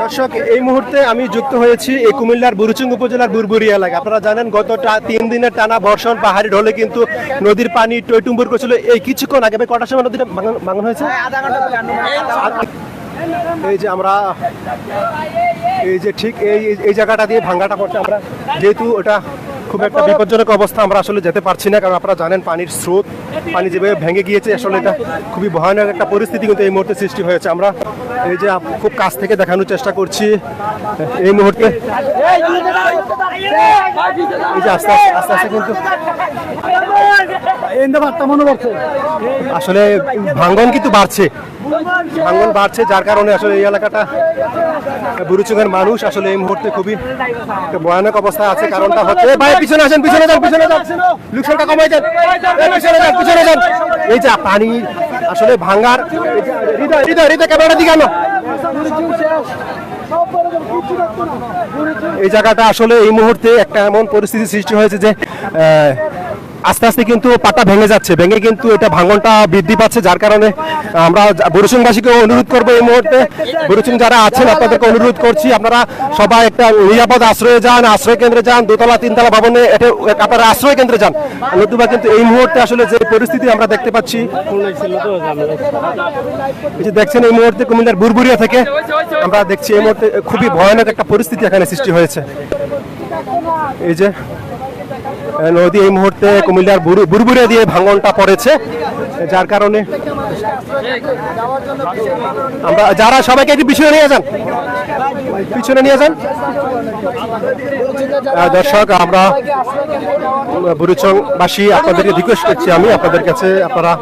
দর্শক, এই মুহূর্তে আমি যুক্ত হয়েছি এই কুমিল্লার বুরুচুং উপজেলার বুরবুরি এলাকা আপনারা জানেন, গত তিন দিনের টানা বর্ষণ, পাহাড়ি ঢলে কিন্তু নদীর পানি টইটুম্বুর করছিল। এই কিছুক্ষণ আগে কটার সময় নদীটা ভাঙন হয়েছে? এই যে আমরা, এই যে ঠিক এই এই- জায়গাটা দিয়ে ভাঙ্গাটা পড়ছে আমরা। যেহেতু ওটা খুব একটা বিপজ্জনক অবস্থা আমরা আসলে যেতে পারছি না কারণ আপনারা জানেন পানির স্রোত পানি যেভাবে ভেঙে গিয়েছে আসলে এটা খুবই ভয়ানক একটা পরিস্থিতি কিন্তু এই মুহূর্তে সৃষ্টি হয়েছে। আমরা এই যে খুব কাছ থেকে দেখানোর চেষ্টা করছি এই মুহূর্তে এই যে আস্তে আস্তে আস্তে আস্তে কিন্তু আসলে ভাঙ্গন কিন্তু বাড়ছে। ভাঙ্গন বাড়ছে, যার কারণে আসলে এই এলাকাটা বুরুচুঙ্গের মানুষ আসলে এই মুহূর্তে খুবই ভয়ানক অবস্থায় আছে। কারণটা হচ্ছে ভাই, পিছনে আসেন, পিছনে যান পিছনে যান। লুকসানটা কমাই যান। পিছনে যান পিছনে যান। এই যে পানি আসলে ভাঙার হৃদয় হৃদয় হৃদয়, ক্যামেরাটা দিকে আনো। এই জায়গাটা আসলে এই মুহূর্তে একটা এমন পরিস্থিতি সৃষ্টি হয়েছে যে আস্তে আস্তে কিন্তু পাতা ভেঙে যাচ্ছে, ভেঙে কিন্তু এটা ভাঙনটা বৃদ্ধি পাচ্ছে, যার কারণে আমরা বরুসুংবাসীকে অনুরোধ করব এই মুহূর্তে। বরুসুং যারা আছেন, আপনাদেরকে অনুরোধ করছি, আপনারা সবাই একটা নিরাপদ আশ্রয়ে যান, আশ্রয় কেন্দ্রে যান, দোতলা, তিনতলা ভবনে এটা আপনারা আশ্রয় কেন্দ্রে যান। নতুবা কিন্তু এই মুহূর্তে আসলে যে পরিস্থিতি আমরা দেখতে পাচ্ছি দেখছেন এই মুহূর্তে কুমিল্লার বুরবুরিয়া থেকে আমরা দেখছি এই মুহূর্তে খুবই ভয়ানক একটা পরিস্থিতি এখানে সৃষ্টি হয়েছে। এই যে নদী এই মুহূর্তে কুমিল্লার বুরু- বুরবুরিয়া দিয়ে ভাঙনটা পড়েছে, যার কারণে আমরা যারা সবাইকে একটু পিছনে নিয়ে যান, পিছনে নিয়ে যান। দর্শক, আমরা বুরুচংবাসী, আপনাদেরকে রিকোয়েস্ট করছি আমি, আপনাদের কাছে আপনারা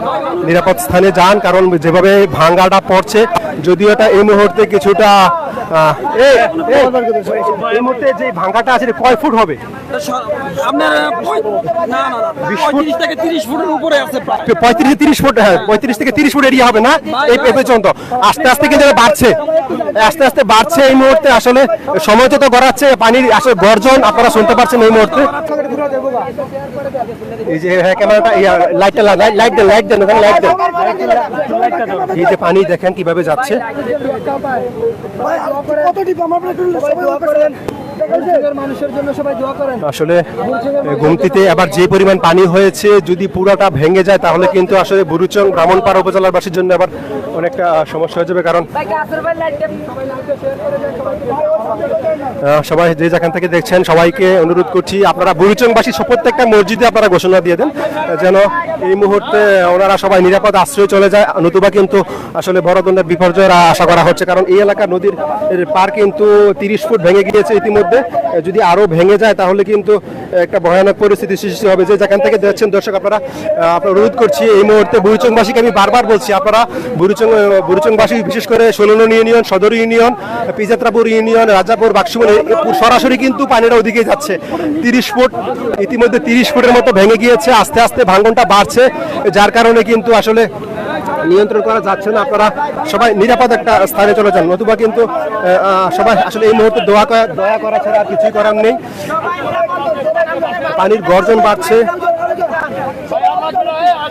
নিরাপদ স্থানে যান, কারণ যেভাবে ভাঙ্গাটা পড়ছে, যদিও এটা এই মুহূর্তে কিছুটা এই এই, এই মুহূর্তে যে ভাঙ্গাটা আছে কয় ফুট হবে? আপনার না না না পঁয়ত্রিশ থেকে তিরিশ ফুটের উপরে আছে পঁয়ত্রিশ তিরিশ ফুট হ্যাঁ পঁয়ত্রিশ থেকে তিরিশ ফুট এরিয়া হবে না? এই পর্যন্ত আস্তে আস্তে কিন্তু বাড়ছে। আস্তে আস্তে বাড়ছে এই মুহূর্তে। আসলে সময় তো গড়াচ্ছে পানির আসলে গর্জন আপনারা শুনতে পারছেন এই মুহূর্তে। হ্যাঁ পানি, দেখেন কীভাবে যাচ্ছে। আসলে গুমতিতে আবার যে পরিমাণ পানি হয়েছে, যদি পুরোটা ভেঙে যায়, তাহলে কিন্তু আসলে বুরুচং ব্রাহ্মণপাড়া উপজেলার বাসীর জন্য আবার অনেকটা সমস্যা হয়ে যাবে কারণ সবাই যে যেখান থেকে দেখছেন সবাইকে অনুরোধ করছি আপনারা বুরুচংবাসী প্রত্যেকটা মসজিদে আপনারা ঘোষণা দিয়ে দেন যেন এই মুহূর্তে ওনারা সবাই নিরাপদ আশ্রয় চলে যায়। নতুবা কিন্তু আসলে বড় ধরনের বিপর্যয়ের আশা করা হচ্ছে কারণ এই এলাকার নদীর পার কিন্তু তিরিশ ফুট ভেঙে গিয়েছে ইতিমধ্যে। যদি আরও ভেঙে যায় তাহলে কিন্তু একটা ভয়ানক পরিস্থিতি সৃষ্টি হবে। যে যেখান থেকে দেখছেন দর্শক আপনারা আপনারা অনুরোধ করছি এই মুহূর্তে বুরুচংবাসীকে আমি বারবার বলছি আপনারা বুরুচং বুরুচংবাসী বিশেষ করে ষোলন ইউনিয়ন, সদর ইউনিয়ন, পিজাত্রাপুর ইউনিয়ন, রাজাপুর বাক্সুমন সরাসরি কিন্তু পানিটা ওদিকে যাচ্ছে। তিরিশ ফুট, ইতিমধ্যে তিরিশ ফুটের মতো ভেঙে গিয়েছে, আস্তে আস্তে ভাঙ্গনটা বাড়ছে, যার কারণে কিন্তু আসলে নিয়ন্ত্রণ করা যাচ্ছে না। আপনারা সবাই নিরাপদ একটা স্থানে চলে যান, নতুবা কিন্তু সবাই আসলে এই মুহূর্তে দোয়া করা, দয়া করা ছাড়া আর কিছুই করার নেই। পানির গর্জন বাড়ছে।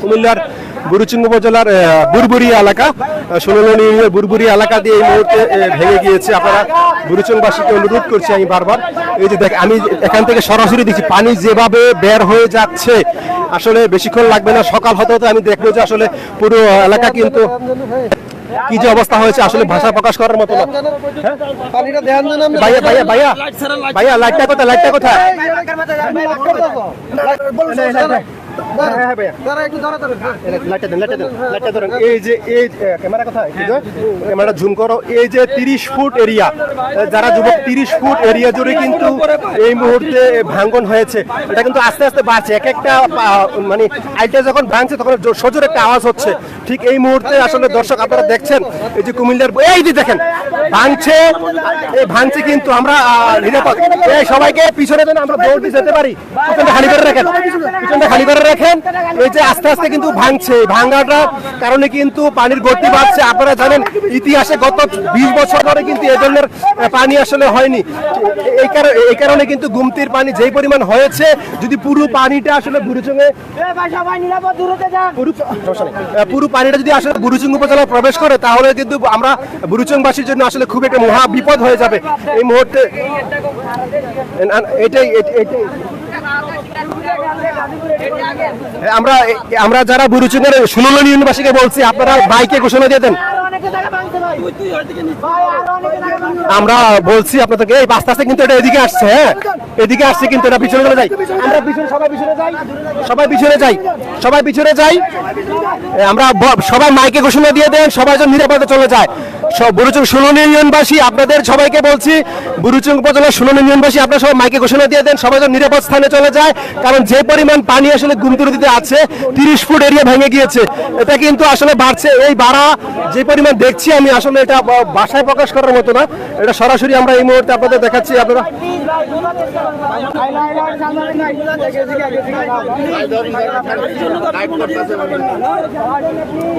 কুমিল্লার বুরুচিং উপজেলার বুরবুরি এলাকা। সোনালী বুরবুরি এলাকা দিয়ে এই মুহূর্তে ভেঙে গিয়েছে। আপনারা বুরুচংবাসীকে অনুরোধ করছি আমি বারবার। এই যে দেখ আমি এখান থেকে সরাসরি দেখছি পানি যেভাবে বের হয়ে যাচ্ছে আসলে বেশিক্ষণ লাগবে না। সকাল হতে হতে আমি দেখব যে আসলে পুরো এলাকা কিন্তু কি যে অবস্থা হয়েছে আসলে ভাষা প্রকাশ করার মতো না? ভাইয়া ভাইয়া ভাইয়া। ভাইয়া লাইটটা কোথায় লাইটটা কোথায়? ভাইয়া। লাইটটা দেন, লাইটটা দেন, লাইটটা ধরেন। এই যে এই ক্যামেরা কোথায় হৃদয়? জুম করো। এই যে তিরিশ ফুট এরিয়া যারা যুবক তিরিশ ফুট এরিয়া জুড়ে কিন্তু এই মুহূর্তে ভাঙ্গন হয়েছে। এটা কিন্তু আস্তে আস্তে বাড়ছে। এক একটা মানে আইটা যখন ভাঙছে তখন সজোর একটা আওয়াজ হচ্ছে। ঠিক এই মুহূর্তে আসলে দর্শক আপনারা দেখছেন এই যে কুমিল্লার এই যে দেখেন ভাঙছে এই ভাঙছে কিন্তু আমরা নিরাপদ। সবাইকে পিছনে দেন আমরা দৌড় দিয়ে যেতে পারি। পিছনটা খালি করে রাখেন। পিছনটা খালি করে রাখেন। এই যে আস্তে আস্তে কিন্তু ভাঙছে। এই ভাঙাটার কারণে কিন্তু পানির গতি বাড়ছে। আপনারা জানেন ইতিহাসে গত বিশ বছর ধরে কিন্তু এ ধরনের পানি আসলে হয়নি। এই কারণে এই কারণে কিন্তু গুমতির পানি যেই পরিমাণ হয়েছে যদি পুরো পানিটা আসলে বুড়িচঙ্গে পুরো পানিটা যদি আসলে বুড়িচুং উপজেলায় প্রবেশ করে করে তাহলে কিন্তু আমরা বুরুচংবাসীর জন্য আসলে খুব একটা মহা বিপদ হয়ে যাবে। এই মুহূর্তে এটাই- এটাই। আমরা আমরা যারা বুরুচুঙ্গের সুনল ইউনিভার্সিটিকে বলছি আপনারা বাইকে ঘোষণা দিয়ে দেন। আমরা বলছি আপনাদেরকে এই আস্তে আস্তে কিন্তু এটা এদিকে আসছে হ্যাঁ? এদিকে আসছে কিন্তু এটা পিছনে চলে যাই আমরা পিছনে সবাই পিছনে যাই। সবাই পিছনে যাই সবাই পিছনে যাই। আমরা সবাই মাইকে ঘোষণা দিয়ে দেন সবাই যেন নিরাপদে চলে যায়। সব বুরুচুং সুনন ইউনিয়নবাসী আপনাদের সবাইকে বলছি বুরুচুং উপজেলার সুনন ইউনিয়নবাসী আপনারা সবাই মাইকে ঘোষণা দিয়ে দেন সবাই যেন নিরাপদ স্থানে চলে যায়। কারণ যে পরিমাণ পানি আসলে গুমতি নদীতে আছে তিরিশ ফুট এরিয়া ভেঙে গিয়েছে। এটা কিন্তু আসলে বাড়ছে। এই বাড়া যে পরিমাণ দেখছি আমি আসলে এটা বা- ভাষায় প্রকাশ করার মতো না। এটা সরাসরি আমরা এই মুহূর্তে আপনাদের দেখাচ্ছি। আপনারা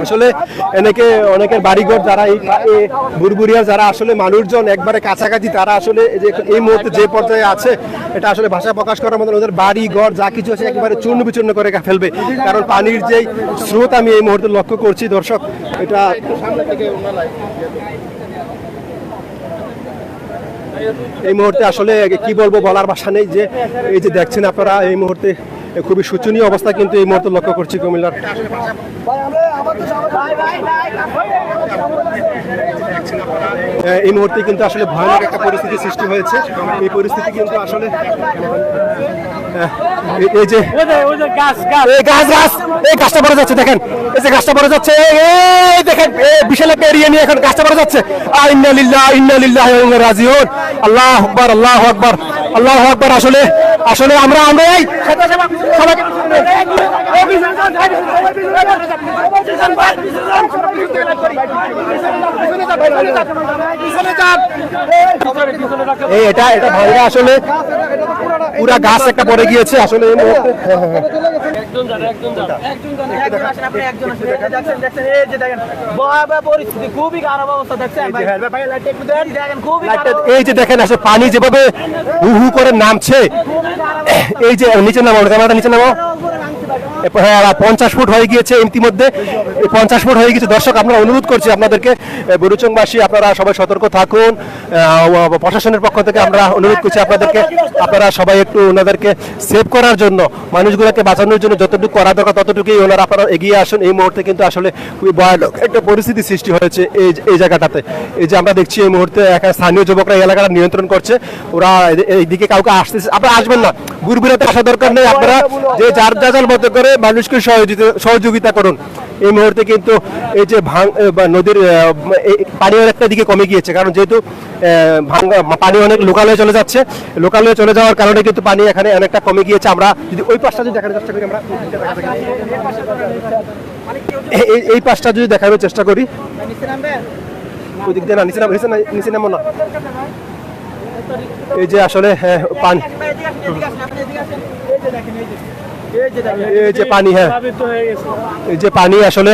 আসলে এনেকে অনেকের বাড়িঘর যারা এই বুরবুরিয়া যারা আসলে মানুষজন একবারে কাছাকাছি, তারা আসলে এই যে মুহূর্তে যে পর্যায়ে আছে, এটা আসলে ভাষা প্রকাশ করার মতো ওদের বাড়ি ঘর যা কিছু আছে একবারে চূর্ণ বিচূর্ণ করে ফেলবে। কারণ পানির যেই স্রোত আমি এই মুহূর্তে লক্ষ্য করছি, দর্শক, এটা এই মুহূর্তে আসলে কি বলব বলার ভাষা নেই যে এই যে দেখছেন আপনারা এই মুহূর্তে খুবই শোচনীয় অবস্থা কিন্তু এই মুহূর্তে লক্ষ্য করছি কুমিল্লার। এই মুহূর্তে কিন্তু আসলে ভয়ানক একটা পরিস্থিতি সৃষ্টি হয়েছে। এই পরিস্থিতি কিন্তু আসলে এই- যে এই গাছ গাছ। এই গাছটা পড়ে যাচ্ছে দেখেন। এই যে গাছটা পড়ে যাচ্ছে এই- দেখেন বিশাল একটা এরিয়া নিয়ে এখন গাছটা পড়ে যাচ্ছে। রাজিউন। আল্লাহ আকবার আল্লাহ আকবার। আল্লাহ আকবার আসলে আসলে আমরা আমরা এই সবাইকে এই এটা এটা ভাঙ্গা আসলে পুরা গাছ একটা পড়ে গিয়েছে আসলে এই মুহূর্তে। যে দেখেন। আসলে পানি যেভাবে হু হু করে নামছে এই যে নিচে নামো ক্যামেরাটা নিচে নামো হ্যাঁ পঞ্চাশ ফুট হয়ে গিয়েছে ইতিমধ্যে। পঞ্চাশ ফুট হয়ে গেছে দর্শক, আমরা অনুরোধ করছি আপনাদেরকে বরুচংবাসী আপনারা সবাই সতর্ক থাকুন। প্রশাসনের পক্ষ থেকে আমরা অনুরোধ করছি আপনাদেরকে, আপনারা সবাই একটু ওনাদেরকে সেভ করার জন্য, মানুষগুলোকে বাঁচানোর জন্য যতটুকু করা দরকার, ততটুকুই ওনারা আপনারা এগিয়ে আসুন। এই মুহূর্তে কিন্তু আসলে খুবই ভয়ানক একটা পরিস্থিতি সৃষ্টি হয়েছে এই এই জায়গাটাতে। এই যে আমরা দেখছি এই মুহূর্তে এখানে স্থানীয় যুবকরা এই এলাকাটা নিয়ন্ত্রণ করছে। ওরা এইদিকে কাউকে আসতেছে আপনারা আসবেন না। গুরবিরাতে আসা দরকার নেই। আপনারা যে যার যার মতো করে মানুষকে সহযোগিতা করুন। এই মুহূর্তে কিন্তু এই যে ভাং এ, বা নদীর পানি অনেকটা দিকে কমে গিয়েছে। কারণ যেহেতু পানি অনেক লোকাল হয়ে চলে যাচ্ছে। লোকাল হয়ে চলে যাওয়ার কারণে কিন্তু পানি এখানে অনেকটা কমে গিয়েছে। আমরা যদি ওই পাশটা যদি দেখানোর চেষ্টা করি আমরা এই- পাশটা যদি দেখানোর চেষ্টা করি। দিয়ে না নিচে নাম নিচে নামো না। এই যে আসলে হ্যাঁ, পানি। এই যে পানি হ্যাঁ। এই যে পানি আসলে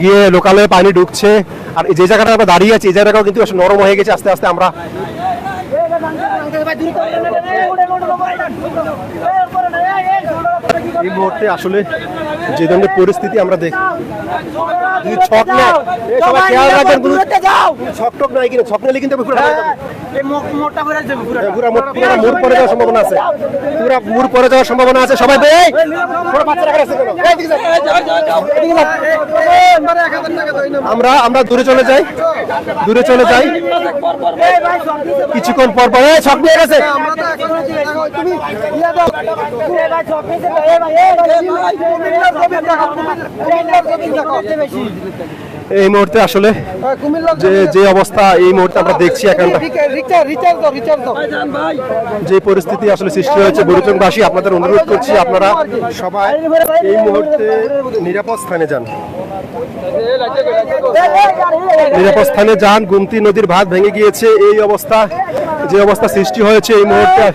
গিয়ে লোকালে পানি ঢুকছে। আর এই যে জায়গাটা আমরা দাঁড়িয়ে আছি এই জায়গাটাও কিন্তু নরম হয়ে গেছে আস্তে আস্তে আমরা এই মুহূর্তে আসলে যে ধরনের পরিস্থিতি আমরা দেখি ছক না সবাই খেয়াল রাখবেন ছক টক নাই কিনা? ছক নিলে কিন্তু পুরো পুরো যাওয়ার সম্ভাবনা আছে পুরো যাওয়ার সম্ভাবনা আছে সবাই যাও। আমরা আমরা দূরে চলে যাই দূরে চলে যাই কিছুক্ষণ পর পর নিয়ে গেছে এই মুহূর্তে আসলে যে যে অবস্থা এই মুহূর্তে আমরা দেখছি এখন যে পরিস্থিতি আসলে সৃষ্টি হয়েছে বরুচংবাসী আপনাদের অনুরোধ করছি আপনারা সবাই এই মুহূর্তে নিরাপদ স্থানে যান। নিরাপদ স্থানে যান গুমতি নদীর ভাত ভেঙে গিয়েছে এই অবস্থা যে অবস্থা সৃষ্টি হয়েছে এই মুহূর্তে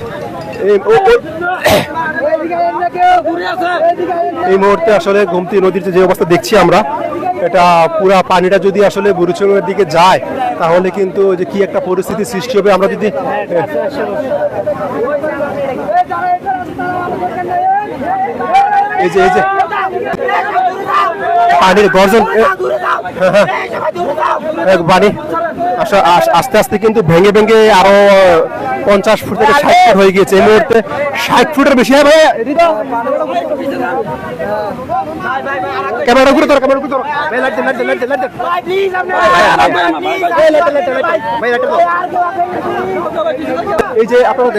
এই মুহূর্তে আসলে গোমতী নদীর যে অবস্থা দেখছি আমরা এটা পুরা পানিটা যদি আসলে বুরুচুঙ্গের দিকে যায় তাহলে কিন্তু যে কি একটা পরিস্থিতি সৃষ্টি হবে আমরা যদি এই যে এই যে পানির গর্জন এ, এ, পানি আস্তে আস্তে কিন্তু ভেঙে ভেঙে আরও পঞ্চাশ ফুট থেকে ষাট ফুট হয়ে গিয়েছে। এই মুহূর্তে ষাট ফুটের বেশি হবে ক্যামেরা ঘুরে ধরো ক্যামেরা ঘুরে ধরো। ভাই লাইট লাইট লাইট লাইট ভাই প্লিজ আপনি ভাই, লাইট লাইট লাইট ভাই লাইট এই যে আপনারা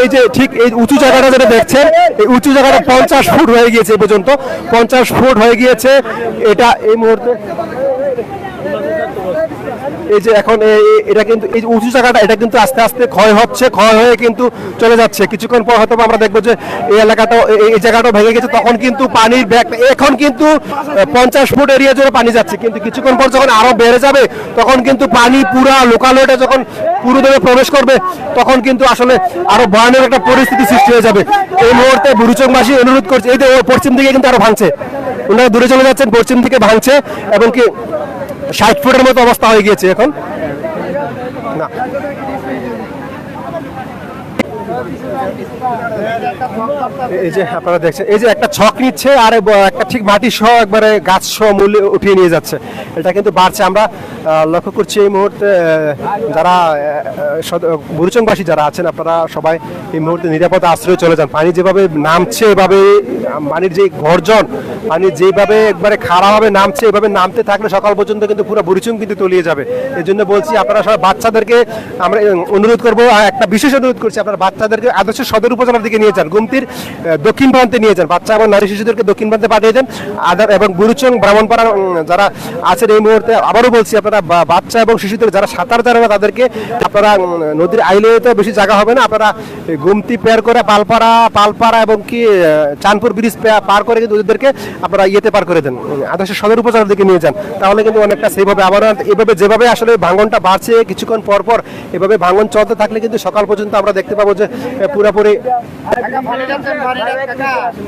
এই যে ঠিক এই উঁচু জায়গাটা যেটা দেখছেন এই উঁচু জায়গাটা পঞ্চাশ ফুট হয়ে গিয়েছে এই পর্যন্ত। পঞ্চাশ ফুট হয়ে গিয়েছে। এটা এই মুহূর্তে এই যে এখন এটা কিন্তু, এই যে উঁচু জায়গাটা, এটা কিন্তু আস্তে আস্তে ক্ষয় হচ্ছে, ক্ষয় হয়ে কিন্তু চলে যাচ্ছে। কিছুক্ষণ পর হয়তো আমরা দেখব যে এই এলাকাটা এই জায়গাটা ভেঙে গেছে। তখন কিন্তু পানির ব্যাগ, এখন কিন্তু পঞ্চাশ ফুট এরিয়া জুড়ে পানি যাচ্ছে। কিন্তু কিছুক্ষণ পর যখন আরও বেড়ে যাবে, তখন কিন্তু পানি পুরা লোকালয়টা যখন পুরোদমে প্রবেশ করবে, তখন কিন্তু আসলে আরও ভয়ানক একটা পরিস্থিতি সৃষ্টি হয়ে যাবে। এই মুহূর্তে বুরুচংবাসী অনুরোধ করছে, এই যে পশ্চিম দিকে কিন্তু আরও ভাঙছে। ওনারা দূরে চলে যাচ্ছেন, পশ্চিম দিকে ভাঙছে, এবং কি ষাট ফুটের মতো অবস্থা হয়ে গিয়েছে এখন। না। এই যে আপনারা দেখছেন এই যে একটা ছক নিচ্ছে আর একটা ঠিক মাটি সহ একবারে গাছ সহ মূল্যে উঠিয়ে নিয়ে যাচ্ছে। এটা কিন্তু বাড়ছে। আমরা লক্ষ্য করছি এই মুহূর্তে যারা বুরুচংবাসী যারা আছেন আপনারা সবাই এই মুহূর্তে নিরাপদ আশ্রয়ে চলে যান। পানি যেভাবে নামছে এভাবে পানির যে গর্জন পানি যেভাবে একবারে খারাপভাবে নামছে এভাবে নামতে থাকলে সকাল পর্যন্ত কিন্তু পুরো বুরুচুং কিন্তু তলিয়ে যাবে। এই জন্য বলছি আপনারা সবাই বাচ্চাদেরকে আমরা অনুরোধ করব একটা বিশেষ অনুরোধ করছি আপনারা বাচ্চাদেরকে আদর্শ সদর উপজেলার দিকে নিয়ে যান গুমতির দক্ষিণ প্রান্তে নিয়ে যান বাচ্চা এবং নারী শিশুদেরকে দক্ষিণ প্রান্তে পাঠিয়ে দেন আদার এবং বুরুচং ব্রাহ্মণপাড়া যারা আছেন এই মুহূর্তে আবারও বলছি আপনারা বাচ্চা এবং শিশুদের যারা সাঁতার জানে না তাদেরকে আপনারা নদীর আইলে তো বেশি জায়গা হবে না আপনারা গুমতি পেয়ার করে পালপাড়া পালপাড়া এবং কি আহ, চাঁদপুর ব্রিজ পার করে কিন্তু ওদেরকে আপনারা ইয়েতে পার করে দেন। আদর্শ সদর উপজেলার দিকে নিয়ে যান। তাহলে কিন্তু অনেকটা সেভ হবে। আবার এভাবে যেভাবে আসলে ভাঙনটা বাড়ছে, কিছুক্ষণ পর পর এভাবে ভাঙন চলতে থাকলে কিন্তু সকাল পর্যন্ত আমরা দেখতে পাবো যে পুরোপুরি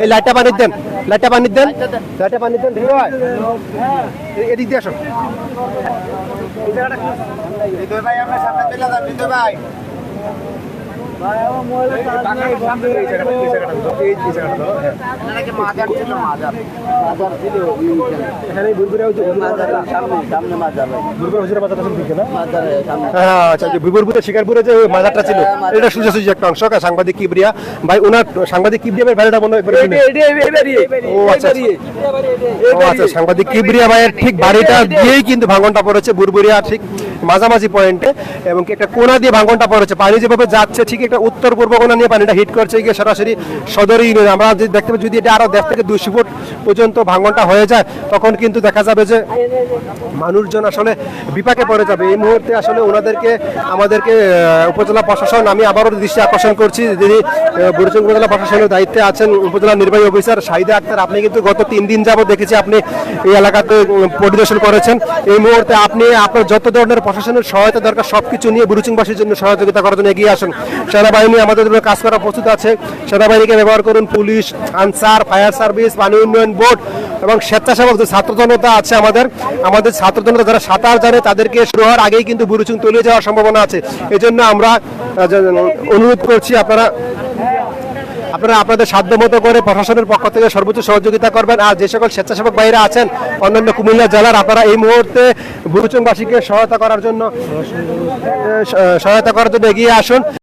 এই লাইটটা পানি দেন। লাইটটা পানি দেন। লাইটটা পানি দেন। এদিক দিয়ে আসো। হৃদয় ভাই সামনে ভাই। শিকারপুরে যে মাজারটা ছিল এটা সোজাসুজি একটা অংশ সাংবাদিক কিবরিয়া ভাই ওনার সাংবাদিক কিবরিয়া ভাই ভাইটা মনে হয়। ও আচ্ছা আচ্ছা। ও আচ্ছা সাংবাদিক কিবরিয়া ভাইয়ের ঠিক বাড়িটা দিয়েই কিন্তু ভাঙনটা পড়েছে বুরবুরিয়া ঠিক মাঝামাঝি পয়েন্টে এবং একটা কোনা দিয়ে ভাঙনটা পড়েছে পানি যেভাবে যাচ্ছে, ঠিক একটা উত্তর পূর্ব কোনা নিয়ে পানিটা হিট করছে গিয়ে সরাসরি সদর ইউনিয়ন। আমরা যদি দেখতে পাই, যদি এটা আরও দেড় থেকে দুশো ফুট পর্যন্ত ভাঙনটা হয়ে যায়, তখন কিন্তু দেখা যাবে যে মানুষজন আসলে বিপাকে পড়ে যাবে। এই মুহূর্তে আসলে ওনাদেরকে, আমাদেরকে উপজেলা প্রশাসন, আমি আবারও দৃষ্টি আকর্ষণ করছি। যিনি বুড়িচং উপজেলা প্রশাসনের দায়িত্বে আছেন উপজেলা নির্বাহী অফিসার শাহিদা আক্তার, আপনি কিন্তু গত তিন দিন যাবত দেখেছি আপনি এই এলাকাতে পরিদর্শন করেছেন। এই মুহূর্তে আপনি আপনার যত ধরনের প্রশাসনের সহায়তা দরকার সব কিছু নিয়ে বুড়িচংবাসীর জন্য সহযোগিতা করার জন্য এগিয়ে আসুন। সেনাবাহিনী আমাদের জন্য কাজ করা প্রস্তুত আছে। সেনাবাহিনীকে ব্যবহার করুন পুলিশ, আনসার, ফায়ার সার্ভিস পানি উন্নয়ন বোর্ড এবং স্বেচ্ছাসেবক যে ছাত্র জনতা আছে আমাদের আমাদের ছাত্র জনতা যারা সাঁতার জানে তাদেরকে শুরু হওয়ার আগেই কিন্তু বুরুচুং তলিয়ে যাওয়ার সম্ভাবনা আছে। এই জন্য আমরা অনুরোধ করছি আপনারা আপনারা আপনাদের সাধ্য মতো করে প্রশাসনের পক্ষ থেকে সর্বোচ্চ সহযোগিতা করবেন। আর যে সকল স্বেচ্ছাসেবক বাইরে আছেন, অন্যান্য কুমিল্লা জেলার, আপনারা এই মুহূর্তে বুরুচংবাসীকে সহায়তা করার জন্য সহায়তা করার জন্য এগিয়ে আসুন।